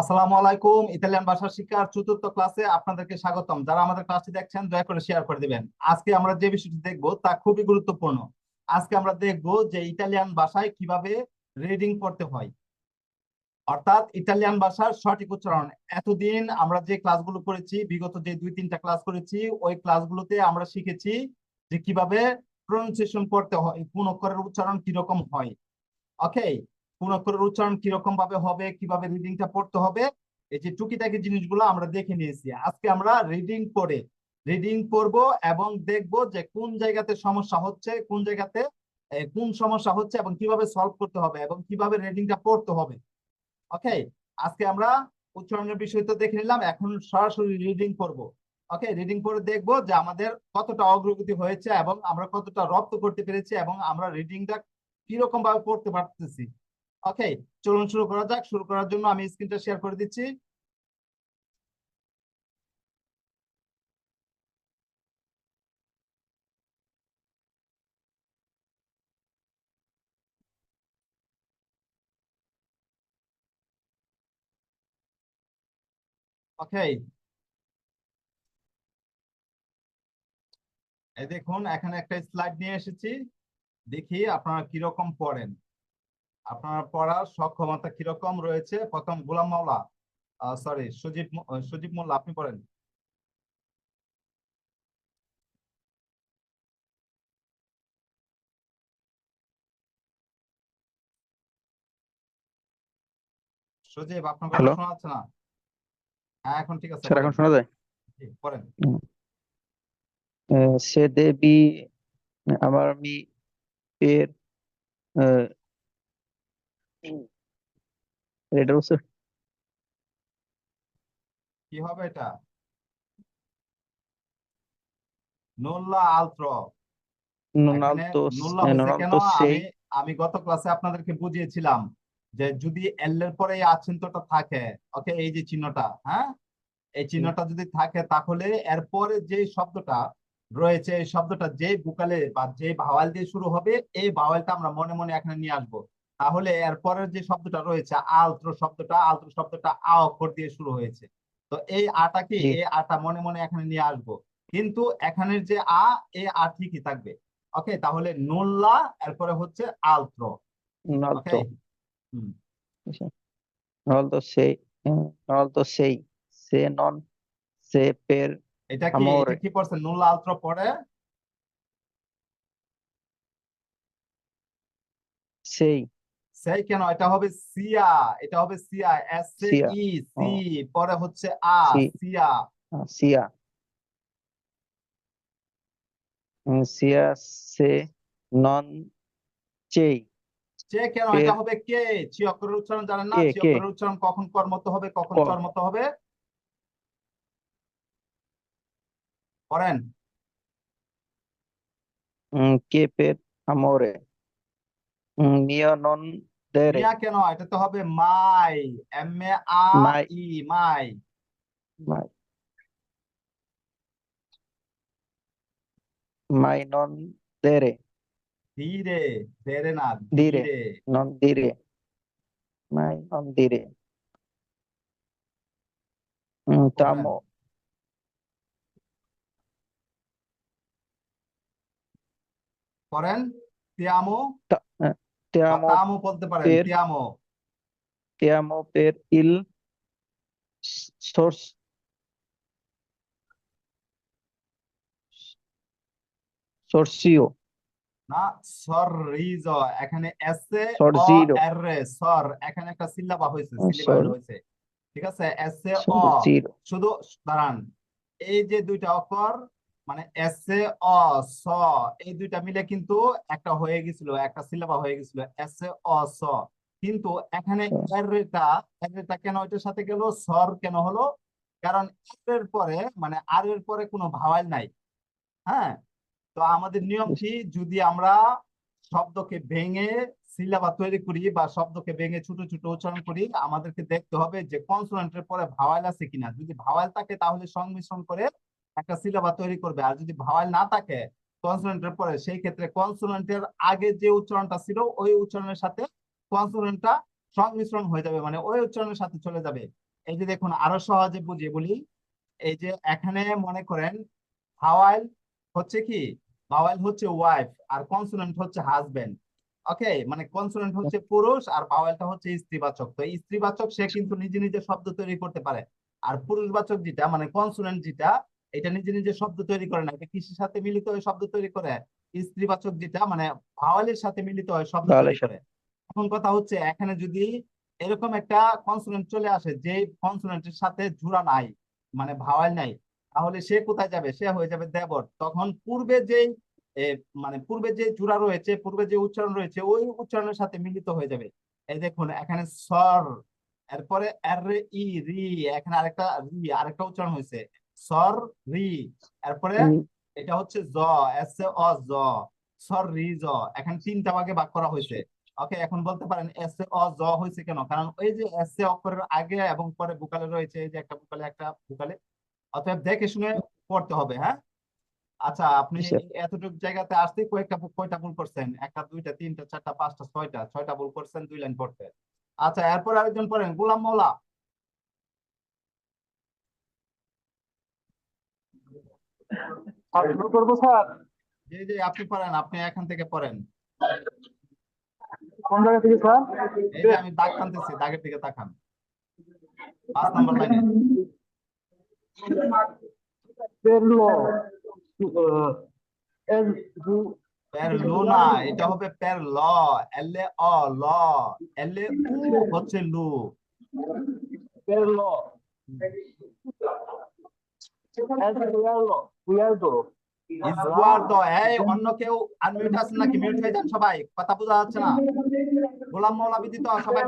আসসালামু আলাইকুম, ইতালিয়ান ভাষা শিক্ষার চতুর্থ ক্লাসে আপনাদেরকে স্বাগতম। যারা আমাদের ক্লাসটি দেখছেন, দয়া করে শেয়ার করে দিবেন। আজকে আমরা যে বিষয়টি দেখব, তা খুবই গুরুত্বপূর্ণ। আজকে আমরা দেখব যে ইতালিয়ান ভাষায় কীভাবে রিডিং করতে হয়। অর্থাৎ ইতালিয়ান ভাষার সঠিক উচ্চারণ। এতদিন আমরা যে ক্লাসগুলো করেছি, বিগত যে দুই, তিনটা ক্লাস করেছি, ওই ক্লাসগুলোতে আমরা শিখেছি যে কীভাবে প্রনাউন্সিয়েশন করতে হয়, কোন অক্ষরের উচ্চারণ কীরকম হয়। ওকে কোন উচ্চারণ কীরকম ভাবে হবে, কীভাবে রিডিংটা পড়তে হবে, এই যে টুকিটাকি জিনিসগুলো আমরা দেখে নিয়েছি। আজকে আমরা রিডিং করে রিডিং করব এবং দেখব যে কোন জায়গাতে সমস্যা হচ্ছে, কোন জায়গাতে কোন সমস্যা হচ্ছে এবং কীভাবে সলভ করতে হবে এবং কীভাবে রিডিংটা পড়তে হবে। ওকে আজকে আমরা উচ্চারণের বিষয় তো দেখে নিলাম। এখন সরাসরি রিডিং করব ওকে রিডিং করে দেখব যে আমাদের কতটা অগ্রগতি হয়েছে এবং আমরা কতটা রপ্ত করতে পেরেছি এবং আমরা রিডিংটা কীরকম ভাবে পড়তে পারতেছি। ওকে চলুন শুরু করা যাক। শুরু করার জন্য আমি স্ক্রিনটা শেয়ার করে দিচ্ছি। ওকে দেখুন, এখানে একটা স্লাইড নিয়ে এসেছি। দেখি আপনারা কীরকম পড়েন। আপনার পড়ার সক্ষমতা কীরকম রয়েছে? প্রথম গোলাম মাওলা সরি সুজিব সুজিব মোল্লা আপনি পড়েন। সুজিব আপনার কথা শোনা যাচ্ছে না? হ্যাঁ এখন ঠিক আছে। স্যার এখন শোনা যায়? পড়েন। সে দেবী আমার মি এর এটা হচ্ছে কি হবে এটা? নোল্লা আলত্র। আমি গত ক্লাসে আপনাদেরকে বুঝিয়েছিলাম যে যদি এল এর পরে আচিন্তটা থাকে ওকে এই যে চিহ্নটা হ্যাঁ? এই চিহ্নটা যদি থাকে তাহলে এরপরে যে শব্দটা রয়েছে এই শব্দটা যে বুকালে বা যে ভাওয়াল দিয়ে শুরু হবে এই ভাওয়ালটা আমরা মনে মনে এখানে নিয়ে আসব। তাহলে এরপরের যে শব্দটা রয়েছে আলত্র শব্দটা আলত্র শব্দটা আ অক্ষর দিয়ে শুরু হয়েছে। তো এই আটা কি? এই আটা মনে মনে এখানে নিয়ে আসব। কিন্তু এখানের যে আ এই আ ঠিকই থাকবে। ওকে? তাহলে নোল্লা এরপরে হচ্ছে আলত্র ননালতো সেই সে নন সে পের এটা কি? এটা কি পড়ছে? নোল্লা আলত্র পড়ে সেই। সেই কেন? এটা হবে সিয়া এটা হবে সিয়া এস ই সি পরে হচ্ছে আ সিয়া সিয়া সিয়া সে নন চেই চে কেন? এটা হবে কে চি অক্ষরের উচ্চারণ জানেন না? চি অক্ষরের উচ্চারণ কখন কর্মত হবে কখন ক। চর্মত হবে? উম, কে পের আমোরে। উম, মিয়া নন দেরে মিয়া কেন? এটা তো হবে মাই এম এ আ মাই। ই মাই। মাই। মাই নন দেরে ধীরে ধীরে না ধীরে। ধীরে। non dire mai non dire Mm, tamo পড়েন তিয়ামো বলতে পারেন। তিয়ামো না এখানে এস এ সরজিরো। এর সর এখানে একটা সিল্লাবা হয়েছে ঠিক আছে? এস এ অ শুধু দাঁড়ান এই যে দুইটা অক্ষর মানে এস এ অ স এই দুইটা মিলে কিন্তু একটা হয়ে গেছিল একটা সিলেবা হয়ে গেছিল এস এ অ স। কিন্তু এখানে স। এর রেটা এর রেটা কেন এটার সাথে গেল? সর কেন হলো? কারণ এর পরে মানে আর এর পরে কোনো ভাওয়াল নাই। হ্যাঁ? তো আমাদের নিয়ম কি? যদি আমরা শব্দকে ভেঙে সিলেবা তৈরি করি বা শব্দকে ভেঙে ছোট ছোট উচ্চারণ করি আমাদেরকে দেখতে হবে যে কনসোনেন্টের পরে ভাওয়াল আছে কিনা। যদি ভাওয়াল থাকে তাহলে সংমিশ্রণ করে একটা সিলেবা তৈরি করবে। আর যদি ভাওয়াল না থাকে কনসোনেন্টের পরে সেই ক্ষেত্রে কনসোনেন্টের আগে যে উচ্চারণটা ছিল, ওই উচ্চারণের সাথে কনসোনেন্টটা সংমিশ্রণ হয়ে যাবে। মানে ওই উচ্চারণের সাথে চলে যাবে। এই যে দেখুন, আরও সহজে বুঝিয়ে বলি। এই যে এখানে মনে করেন ভাওয়াল হচ্ছে কি? ভাওয়াল হচ্ছে ওয়াইফ আর কনসোনেন্ট হচ্ছে হাজবেন্ড ওকে মানে কনসোনেন্ট হচ্ছে পুরুষ আর ভাওয়ালটা হচ্ছে স্ত্রীবাচক। তো স্ত্রীবাচক সে কিন্তু নিজে নিজে শব্দ তৈরি করতে পারে। আর পুরুষবাচক যেটা মানে কনসোনেন্ট যেটা এটা নিজে নিজে শব্দ তৈরি করে না। এটা কিসের সাথে মিলিত হয়ে? শব্দ তৈরি করে। স্ত্রীবাচক যেটা মানে ভাওয়ালের সাথে মিলিত হয় শব্দ তৈরি করে। এখন কথা হচ্ছে এখানে যদি এরকম একটা কনসোনেন্ট চলে আসে যে কনসোনেন্টের সাথে জোড়া নাই মানে ভাওয়াল নাই তাহলে সে কোথায় যাবে? সে হয়ে যাবে দেবর। তখন পূর্বে যেই এ, মানে পূর্বে যে জোড়া রয়েছে পূর্বে যে উচ্চারণ রয়েছে ওই উচ্চারণের সাথে মিলিত হয়ে যাবে। এই দেখুন এখানে স্বর এরপরে আর ই রি এখানে আরেকটা রি আরেকটা উচ্চারণ হয়েছে। স্বর রি এরপরে এটা হচ্ছে জ এস এ অ জ। স্বর রি জ। এখানে তিনটা ভাগে ভাগ করা হয়েছে। ওকে এখন বলতে পারেন এস এ অ জ হয়েছে কেন? কারণ ওই যে এস এ অক্ষরের আগে এবং পরে বুকালে রয়েছে এই যে একটা বুকালে একটা বুকালে অতএব দেখে শুনে পড়তে হবে হ্যাঁ? আচ্ছা আপনি এতটুকু জায়গাতে আসতে কয়েকটা কয়টা ভুল করছেন? একটা দুইটা তিনটা চারটা পাঁচটা ছয়টা। ছয়টা ভুল করছেন দুই লাইন পড়তে। আচ্ছা এরপর আরেকজন পড়েন গোলাম মৌলা আর শুরু করব স্যার? জি জি আপনি পড়েন আপনি এখান থেকে পড়েন। কোন জায়গা থেকে স্যার? এই যে আমি দাগ টানতেছি দাগের দিকে তাকান। পাঁচ নম্বর লাইনে। পেরলো। না এটা হবে পের ল এলে অ ল। এলে উ হচ্ছে লু। পেরলো। এল হয়ে যান সবাই, কথা বোঝা যাচ্ছে গোলাম বিদিত সবাই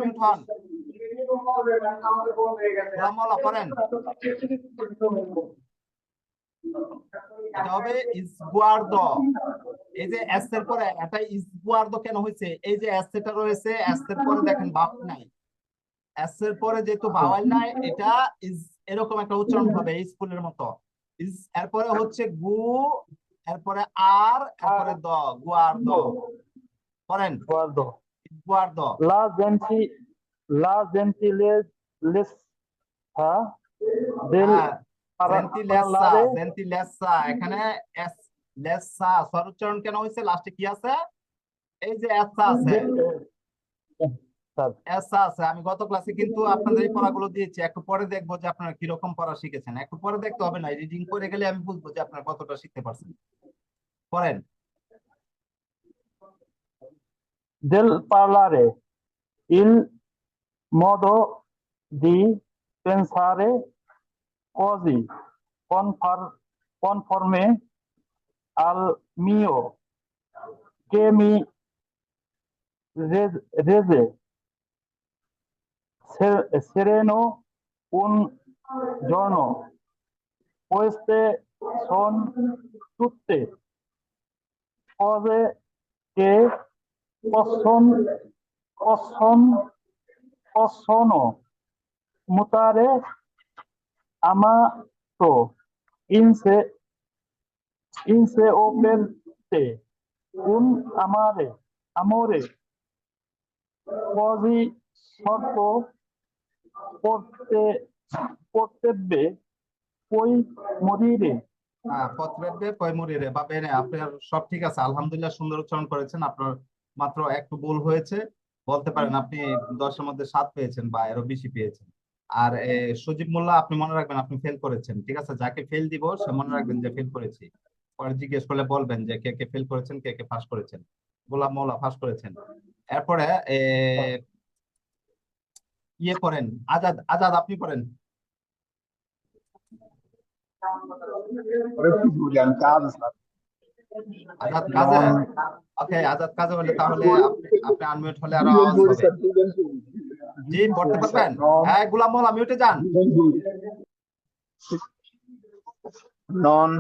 এই যে পরে, এটা কেন হয়েছে? এই যে এস রয়েছে এস এর পরে দেখেন, বাপ নাই। এস এর পরে যেহেতু বাওয়াল নাই, এটা এরকম একটা উচ্চারণ হবে স্কুলের মতো। এরপরে হচ্ছে গু এরপরে আর এরপরে দ গুয়ার্দ পড়েন। পুয়ারদো গুয়ার্দ লা জেন্টি লা জেন্টিলেস লেস লেস হ্যাঁ দেল জেন্টিলেসা জেন্টিলেসা এখানে এস লেসা স্বর উচ্চারণ কেন হয়েছে লাস্টে কি আছে? এই যে এসা আছে। এসা আছে আমি গত ক্লাসে কিন্তু আপনাদের এই পড়াগুলো দিয়েছি। একটু পরে দেখব যে আপনারা কীরকম পড়া শিখেছেন। একটু পরে দেখতে হবে না রিডিং করে গেলে আমি বুঝব যে আপনারা কতটা শিখতে পারছেন। পড়েন। del parlare, il modo di pensare così, conforme al mio, che mi re- rese sereno un giorno. Queste sono tutte cose che possono, possono, possono mutare amato. In se, in se o un amare, amore. Sotto porte, potrebbe poi morire. হ্যাঁ পত্রেবে পয়মুরিরে বা বেনে আপনার সব ঠিক আছে। আলহামদুলিল্লাহ সুন্দর উচ্চারণ করেছেন। আপনার মাত্র একটু ভুল হয়েছে। বলতে পারেন আপনি দশের মধ্যে সাত পেয়েছেন বা এরও বেশি পেয়েছেন। আর সজীব মোল্লা আপনি মনে রাখবেন আপনি ফেল করেছেন। ঠিক আছে? যাকে ফেল দিব সে মনে রাখবেন যে ফেল করেছি। পরে জিজ্ঞেস করলে বলবেন যে কে কে ফেল করেছেন কে কে পাস করেছেন। গোলাম মোল্লা পাস করেছেন। এরপরে ইয়ে করেন আজাদ আজাদ আপনি করেন। আজাদ কাজে ওকে আজাদ কাজে হলে তাহলে আপনি আনমিউট হলে আরও আওয়াজ হবে। জি পড়তে পারবেন? হ্যাঁ গোলাম মোল্লা মিউটে যান। non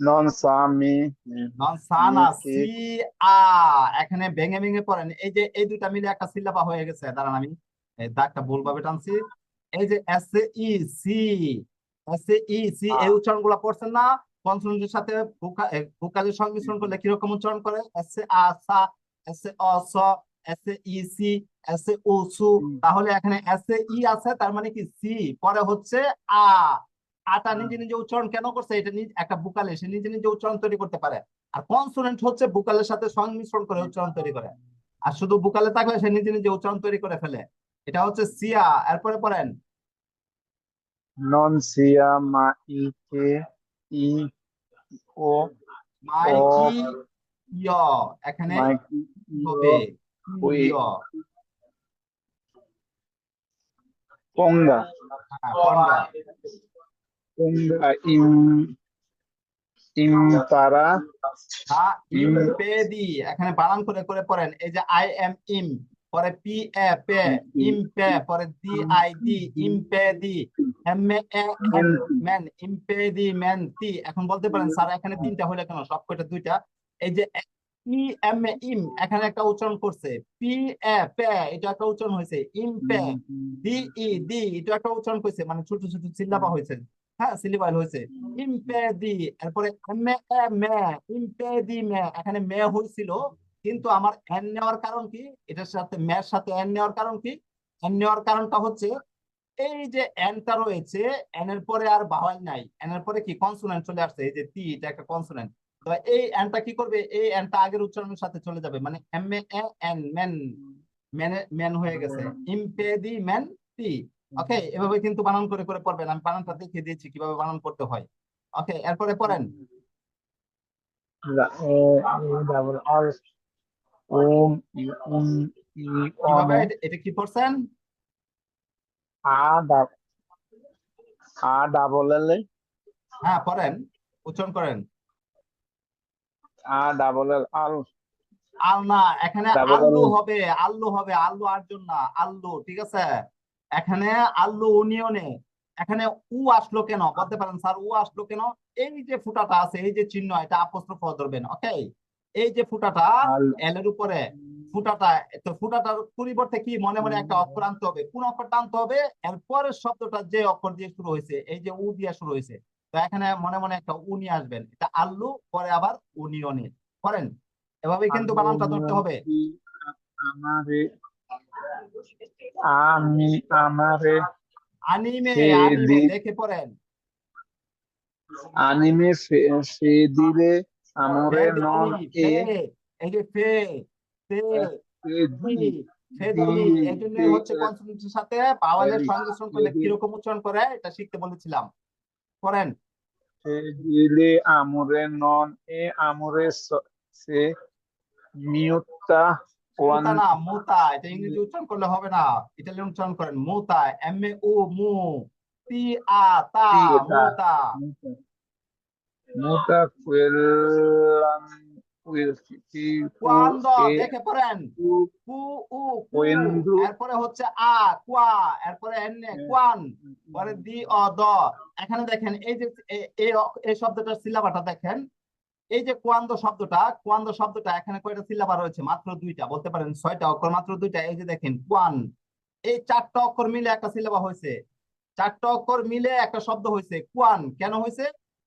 non sa mi non সানা? সি আ এখানে ভেঙে ভেঙে পড়েন। এই যে এই দুইটা মিলে একটা সিলাবা হয়ে গেছে। দাঁড়ান আমি দাগটা ভুলভাবে টানছি। এই যে S E C S E C এই উচ্চারণগুলা পড়ছেন না। কনসোনেন্টের সাথে ভোকালের সংমিশ্রণ করলে কীরকম উচ্চারণ করে? এস আ সা এস এ অ স S A E C S A উ সু তাহলে এখানে এস এ ই আছে তার মানে কি? সি পরে হচ্ছে আ। আটা নিজে নিজে উচ্চারণ কেন করছে? এটা নিজ একটা বুকালে সে নিজে নিজে উচ্চারণ তৈরি করতে পারে। আর কনসোনেন্ট হচ্ছে বুকালের সাথে সংমিশ্রণ করে উচ্চারণ তৈরি করে। আর শুধু বুকালে থাকলে সে নিজে নিজে উচ্চারণ তৈরি করে ফেলে। এটা হচ্ছে সিয়া। এরপরে পড়েন। non sia maike i o মাইকি ইয়। এখানে কি হবে ইয়। ponga হ্যাঁ, কোনটা? ponga ইম। এখানে বানান করে করে পড়েন। এই যে আই এম ইম পরে পি এ পে ইম পে পরে ডি আই ডি ইমপেদি এম এ এন ম্যান ইমপেদি ম্যান তি। এখন বলতে পারেন স্যার এখানে তিনটা হলে কেন? সব কয়টা দুইটা। এই যে পি এম এ ইম এখানে একটা উচ্চারণ করছে। পি এ পে এটা একটা উচ্চারণ হয়েছে ইমপে ডি ই ডি এটা একটা উচ্চারণ করছে। মানে ছোট ছোট সিল্লাবা হয়েছে হ্যাঁ সিলিবাইল হয়েছে। ইমপেডি এরপরে এ মে এখানে মে হয়েছিল কিন্তু আমার এন নেওয়ার কারণ কি? এটার সাথে মের সাথে এন নেওয়ার কারণ কি? এন নেওয়ার কারণটা হচ্ছে এই যে এনটা রয়েছে এন এর পরে আর বাওয়াল নাই। এন এর পরে কি? কনসোনেন্ট চলে আসছে এই যে টি এটা একটা কনসোনেন্ট তো এই এনটা কি করবে? এই এনটা আগের উচ্চারণের সাথে চলে যাবে মানে এম এ এন মেন মেনে মেন হয়ে গেছে। ইমপেডি মেন টি ওকে এভাবে কিন্তু বানান করে করে পড়বেন আমি বানানটা দেখিয়ে দিয়েছি কীভাবে বানান করতে হয়। ওকে এরপরে পড়েন। এটা- কি পড়ছেন? হ্যাঁ পড়েন। উচ্চারণ করেন। আল না এখানে আল্লু হবে আল্লু হবে আল্লু আর্জুন না আল্লু ঠিক আছে? এখানে আল্লু ইউনিয়নে এখানে উ আসলো কেন? বলতে পারেন স্যার উ আসলো কেন? এই যে ফুটাটা আছে এই যে চিহ্ন এটা আপস্ট্রফ ধরবেন ওকে এই যে ফুটাটা al এল এর উপরে ফুটাটা তো ফুটাটার পরিবর্তে কি? মনে মনে একটা অক্ষর আনতে হবে। কোন অক্ষর টানতে হবে? এর পরের শব্দটা যে অক্ষর দিয়ে শুরু হয়েছে এই যে উ দিয়ে শুরু হয়েছে তো এখানে মনে মনে একটা উ নিয়ে আসবেন। এটা আল্লু পরে আবার উনিয়নে করেন? এভাবেই কিন্তু বানানটা ধরতে হবে। আমি আমারে আনিমে আনিমে দেখে পড়েন। আনিমে ফে- ফেদিরে আমরে নন এ এই যে ফে ফে ফেদি ফেদি দি- এই জন্য হচ্ছে কনসোনেন্টের সাথে পাওয়ালের ফেদি, সংমিশ্রণ করলে। কীরকম উচ্চারণ করে এটা শিখতে বলেছিলাম। করেন ফেদিরে আমরে নন এ আমরে সে ওয়ান মুতা না মুতা এটা ইংরেজি উচ্চারণ করলে হবে না। ইটালিয়ান উচ্চারণ করেন মুতা এম এ মু। তি আ তা। মুতা। এরপরে হচ্ছে আ কুয়া। এরপরে এনে কুয়ান। পরে দি অ দ। এখানে দেখেন এই যে এই শব্দটার সিলাবাটা দেখেন। এই যে কুয়ান্দ শব্দটা কুয়ান্দ শব্দটা এখানে কয়টা সিলাবা রয়েছে? মাত্র দুইটা বলতে পারেন ছয়টা অক্ষর মাত্র দুইটা। এই যে দেখেন কুয়ান এই চারটা অক্ষর মিলে একটা সিলাবা হয়েছে। চারটা অক্ষর মিলে একটা শব্দ হয়েছে কুয়ান। কেন হয়েছে?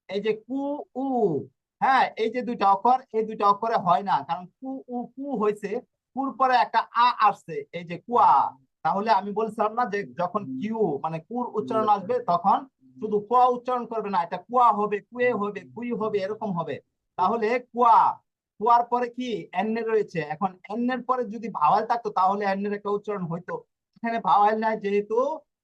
এই যে কু উ হ্যাঁ এই যে দুইটা অক্ষর এই দুইটা অক্ষরে হয় না কারণ কু উ কু হয়েছে কুর পরে একটা আ আসছে এই যে কুয়া। তাহলে আমি বলছিলাম না যে যখন কিউ মানে কুর উচ্চারণ আসবে তখন শুধু ক উচ্চারণ করবে না এটা কুয়া হবে কুয়ে হবে কুই হবে এরকম হবে। তাহলে কুয়া কুয়ার পরে কি? এন্নে রয়েছে। এখন এন্নের পরে যদি ভাওয়াল থাকতো তাহলে এন্নের একটা উচ্চারণ হইতো। এখানে ভাওয়াল নাই যেহেতু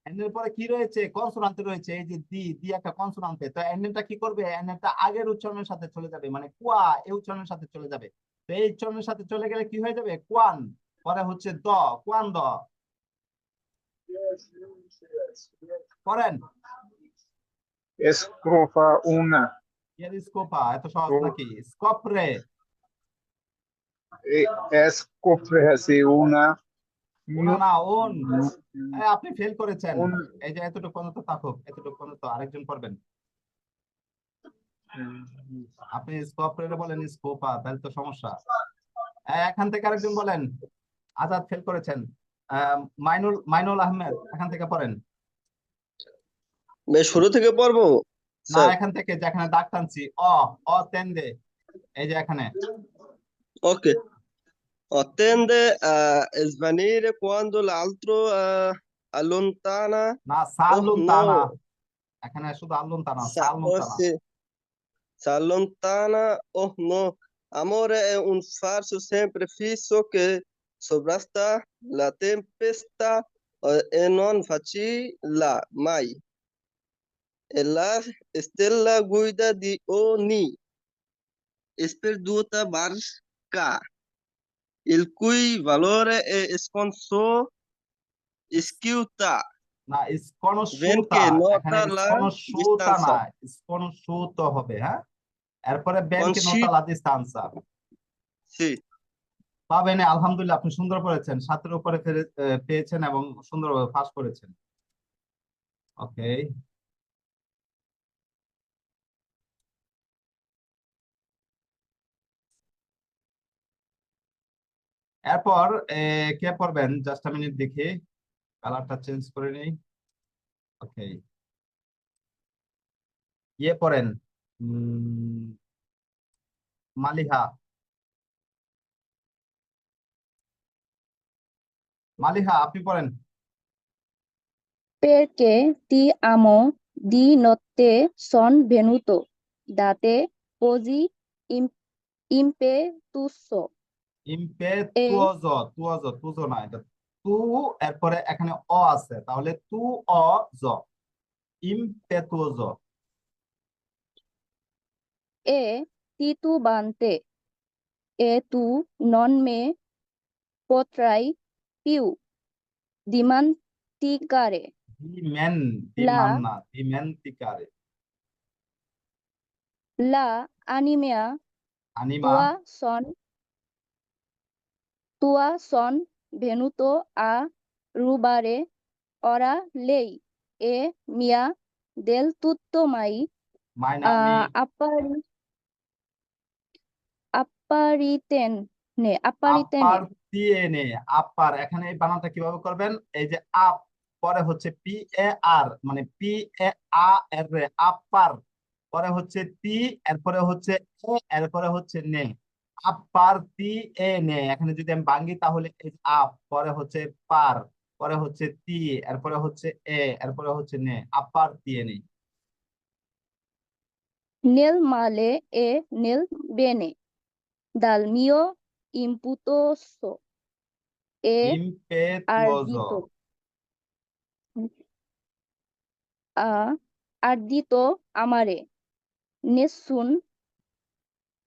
এন্নের পরে কি রয়েছে? কনসোনান্ট রয়েছে। এই যে দি দি একটা কনসোনান্টে। তো এন্নেরটা কি করবে? এন্নেরটা আগের উচ্চারণের সাথে চলে যাবে। মানে কুয়া এই উচ্চারণের সাথে চলে যাবে। তো এই উচ্চারণের সাথে চলে গেলে কি হয়ে যাবে? কোয়ান। পরে হচ্ছে দ। কোয়ান দ। করেন। স্কোপা এত সহজ নাকি স্কোপরে e escofre así una. না না ওন আপনি ফেল করেছেন এই যে এতটুকু পর্যন্ত থাকুক এতটুকু পর্যন্ত আরেকজন করবেন আপনি স্কোপরে বলেন স্কোপা তাহলে তো সমস্যা এখান থেকে আরেকজন বলেন আজাদ ফেল করেছেন আহ, মাইনুল মাইনুল আহমেদ এখান থেকে পড়েন শুরু থেকে পড়ব? না স্যার এখান থেকে যেখানে দাগ টানছি অ অ তেন্দে এই যে এখানে ওকে Attende a svanire quando l'altro eh, allontana না Oh, সাল্লুনতানা no. এখানে শুধু আল্লুনতানা Sa- oh, সাল্লুনতানা sì. Si allontana. Oh no. Amore è un falso sempre fisso che sovrasta la tempesta eh, e non vacilla mai. La stella guida di ogni sperduta barca, il cui valore è sconso schiuta. না স্কনসুতা। এখানে স্কনসুতা না. স্কনসুত হবে হ্যাঁ? এরপরে ব্যাংকে নোটা. পাবেন আলহামদুলিল্লাহ আপনি সুন্দর করেছেন। সাতের উপরে পেয়েছেন এবং সুন্দরভাবে পাস করেছেন। ওকে এরপর কে পড়বেন? জাস্ট মিনিট দেখি। কালারটা চেঞ্জ করে নেই। ওকে ইয়ে পড়েন? মালিহা। মালিহা, আপনি পড়েন। Perché ti amo di notte son venuto da te così im- ইম্পেতুওজো তুওজো তুজো না এটা তু এরপরে এখানে অ আছে তাহলে তু অ জ ইম্পেতুওজো e titubante e tu non me potrai più dimenticare ডিমেন লা। ডিমান্না ডিমেন্তিকারে la anima আনিমা tua son tua son venuto a rubare ora lei e mia del tutto mai মাইনা uh, মি appari apparitene apparitene আপারতিয়েনে আপার এখানে এই বানানটা কীভাবে করবেন? এই যে আপ পরে হচ্ছে পি এ আর মানে পি এ আ এর আপার পরে হচ্ছে তি এরপরে হচ্ছে এ এরপরে হচ্ছে নে। আপার তি এ নে। এখানে যদি আমি ভাঙি তাহলে আপ পরে হচ্ছে পার পরে হচ্ছে তি এরপরে হচ্ছে এ এরপরে হচ্ছে নে। আপার তিয়ে নে। nel male e nel bene dal mio imputoso e ইম্পেতুওজো ardito a ardito amare nessun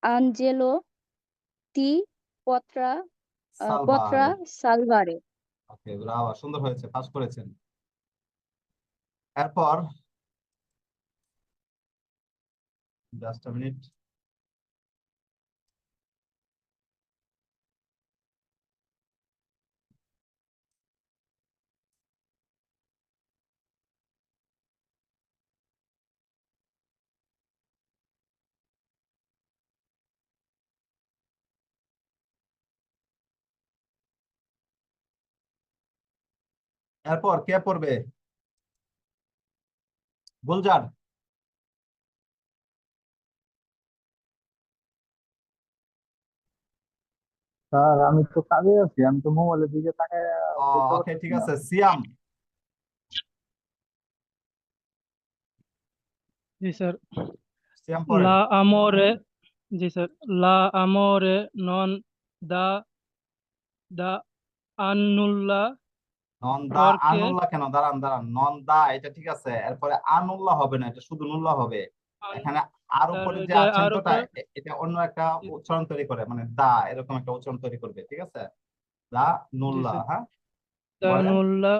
angelo ti পত্রা পত্রা salvare ওকে ব্রাভো সুন্দর হয়েছে পাস করেছেন। এরপর জাস্ট আ মিনিট এরপর কে পড়বে গুলজার স্যার আমি তো কাজে আছি আমি তো মোবাইলের দিকে তাকায় ওকে ঠিক আছে সিয়াম জি স্যার সিয়াম পড়ে লা আমোরে জি স্যার লা আমোরে নন দা দা আনুল্লাহ কেন? দাঁড়ান দাঁড়ান। নন দা এটা ঠিক আছে। এরপরে আনুল্লাহ হবে না এটা শুধু নুল্লাহ হবে। এখানে আর উপরে যে এ- এটা অন্য একটা উচ্চারণ তৈরি করে মানে দা এরকম একটা উচ্চারণ তৈরি করবে ঠিক আছে? দা নুল্লাহ। হ্যাঁ? da বলেন। nulla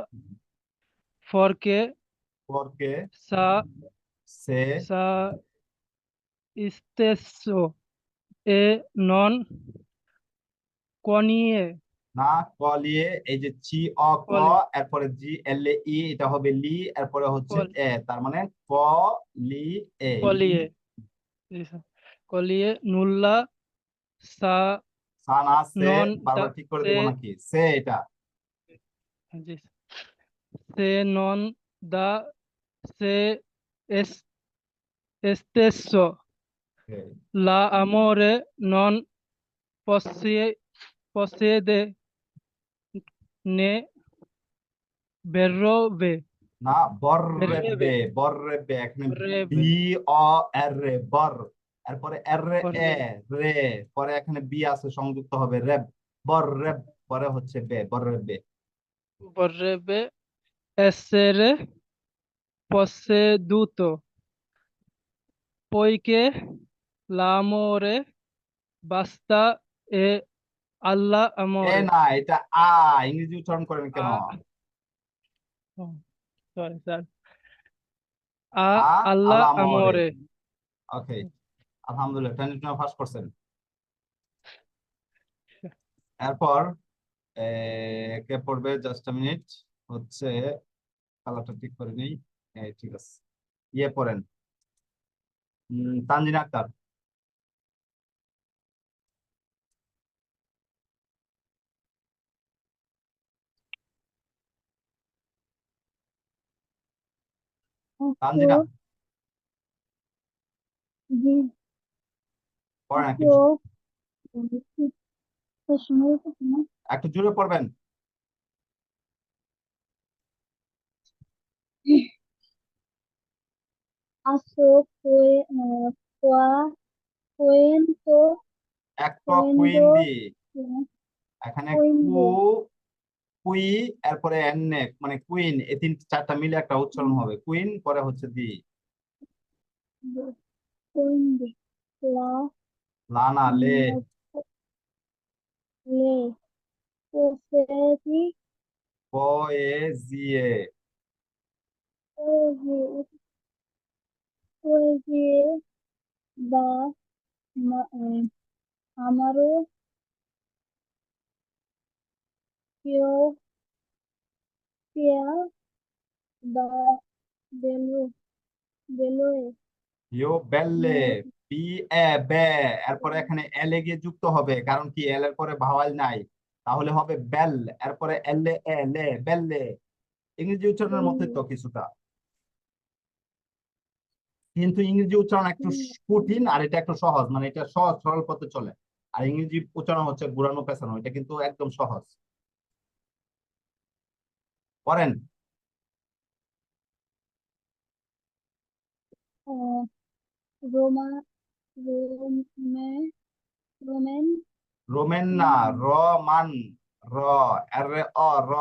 porque পরকে sa সে sa stesso e non conie না ক এই যে চি অ ক এরপরে জি এল এ ই এটা হবে লি এরপরে হচ্ছে এ তার মানে ক লি এ কলিয়ে কলিয়ে নুল্লা সা সা না সে বারবার ঠিক করে দেব নাকি? সে এটা। হ্যাঁ, জি। সে নন দা সে এস estesso la amore non possiede নে বেরোবে। না বর্রেবে বেরোবে। বর্রেবে এখানে বেরোবে। বি। অ এর রে বর। এরপরে এর রে। এ রে। পরে এখানে বি আছে সংযুক্ত হবে রেব। বর রেব। পরে হচ্ছে বে l'amore basta e Allah এ amore না এটা আ ইংরেজি উচ্চারণ করেন কেন? আ- A Allah all'amore. amore. ওকে আলহামদুলিল্লাহ টেন ফার্স্ট করছেন। এরপর কে পড়বে? জাস্ট মিনিট হচ্ছে কালারটা ঠিক করে নেই। ঠিক আছে। ইয়ে পড়েন। তানজিনা আক্তার। তানজিনা জি। পড়েন একটু তো তো জোরে পড়বেন। eh, একটা কুইন দি। এখানে কু কুই এরপরে এন্নে মানে কুইন এই তিন চারটা মিলে একটা উচ্চারণ হবে। কুইন পরে হচ্ছে দি লানা লে পোয়েজিয়ে poesie poesie io sia da bello bello ইউ বেল্লে বি এ বে এরপরে এখানে এল এ গিয়ে যুক্ত হবে কারণ কি এল এর পরে ভাওয়াল নাই। তাহলে হবে বেল এরপরে এল এ লে বেল্লে ইংরেজি উচ্চারণের মধ্যে তো কিছুটা। কিন্তু ইংরেজি উচ্চারণ একটু কঠিন আর এটা একটু সহজ মানে এটা সহজ সরল পথে চলে। আর ইংরেজি উচ্চারণ হচ্ছে ঘুরানো পেছানো এটা কিন্তু একদম সহজ। পড়েন। Rome রোমেন। না র মান র এর অ র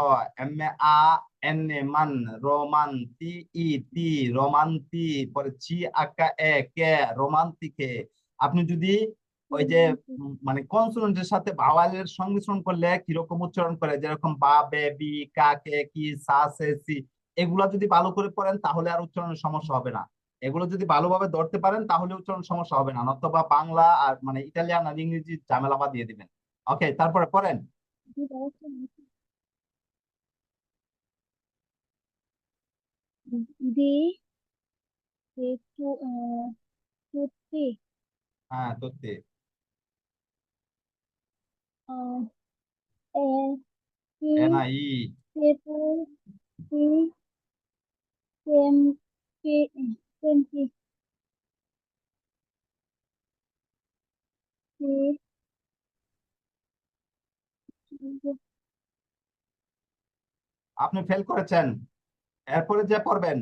M A a N A মান রোমান তি ই তি রোমান্তি পরে চি আকা এ কে রোমান্তিকে। আপনি যদি ওই যে মানে কনসোনেন্টের সাথে ভাওয়ালের সংমিশ্রণ করলে কীরকম উচ্চারণ করে যেরকম বা বে বি কা কে কি সা সে সি এগুলা যদি ভালো করে পড়েন তাহলে আর উচ্চারণের সমস্যা হবে না। এগুলো যদি ভালোভাবে ধরতে পারেন তাহলে উচ্চারণ সমস্যা হবে না নতুবা বাংলা আর মানে ইটালিয়ান আর ইংরেজি ঝামেলা বাদ দিয়ে দিবেন। ওকে তারপরে পড়েন। eh, আপনি ফেল করেছেন। এরপরে যে পড়বেন।